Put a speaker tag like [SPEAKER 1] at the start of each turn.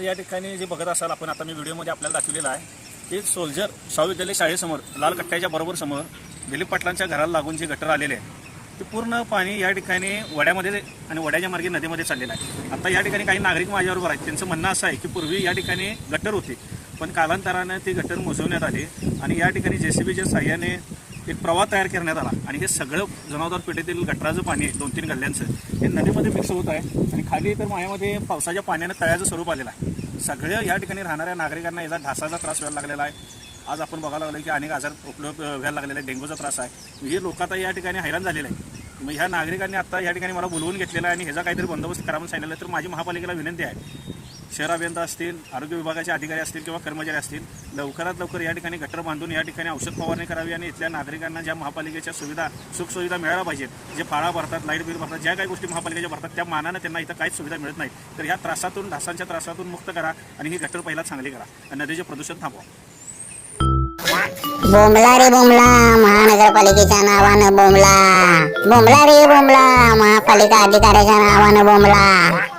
[SPEAKER 1] या ठिकाणी जे बघत असाल आपण आता मी व्हिडिओमध्ये आपल्याला दाखवलेलं आहे ते सोल्जर शाहू शाळेसमोर लाल कट्ट्याच्या बरोबर समोर दिलीप पाटलांच्या घराला लागून जे गटर आलेले आहे ते पूर्ण पाणी या ठिकाणी वड्यामध्ये आणि वड्याच्या मार्गे नदीमध्ये चाललेलं आहे. आता या ठिकाणी काही नागरिक माझ्याबरोबर आहेत. त्यांचं म्हणणं असं आहे की पूर्वी या ठिकाणी गटर होते पण कालांतरानं ते गटर मोजवण्यात आले आणि या ठिकाणी जे सी बीच्या साह्याने एक प्रवाह तयार करण्यात आला. आणि हे सगळं जनावदार पेठेतील गटराचं पाणी दोन तीन गल्ल्यांचं. हे नदीमध्ये मिक्स होत आहे. आणि खाली तर मायामध्ये पावसाच्या पाण्यानं तळ्याचं स्वरूप आलेलं आहे. सगळं या ठिकाणी राहणाऱ्या नागरिकांना याचा ढासाचा त्रास व्हायला लागलेला आहे. आज आपण बघायला लागलो की अनेक आजार उपलब्ध व्हायला लागलेले आहे डेंग्यूचा त्रास आहे. हे लोक आता या ठिकाणी हैराण झालेले आहे मग ह्या नागरिकांनी आता या ठिकाणी मला बोलवून घेतलेला आहे आणि ह्याचा काहीतरी बंदोबस्त करा म्हणून सांगितलं तर माझी महापालिकेला विनंती आहे शहर अभियंता असतील आरोग्य विभागाचे अधिकारी असतील किंवा कर्मचारी असतील लवकरात लवकर या ठिकाणी गटर बांधून या ठिकाणी औषध फवारणी करावी आणि इथल्या नागरिकांना ज्या महापालिकेच्या सुविधा सुखसुविधा मिळायला पाहिजेत जे फाळा भरतात लाइट बिल भरतात ज्या काही गोष्टी महापालिकेच्या भरतात त्या मानानं त्यांना इथं काहीच सुविधा मिळत नाही तर ह्या त्रासातून ढासांच्या त्रासातून मुक्त करा आणि ही गटर पहिला चांगली करा. आणि नदीचे प्रदूषण थांबवा.
[SPEAKER 2] बोंबला रे बोंबला महानगरपालिकेच्या नावानं बोंबला. बोंबला रे बोंबला महापालिका अधिकाऱ्याच्या नावानं बोंबला.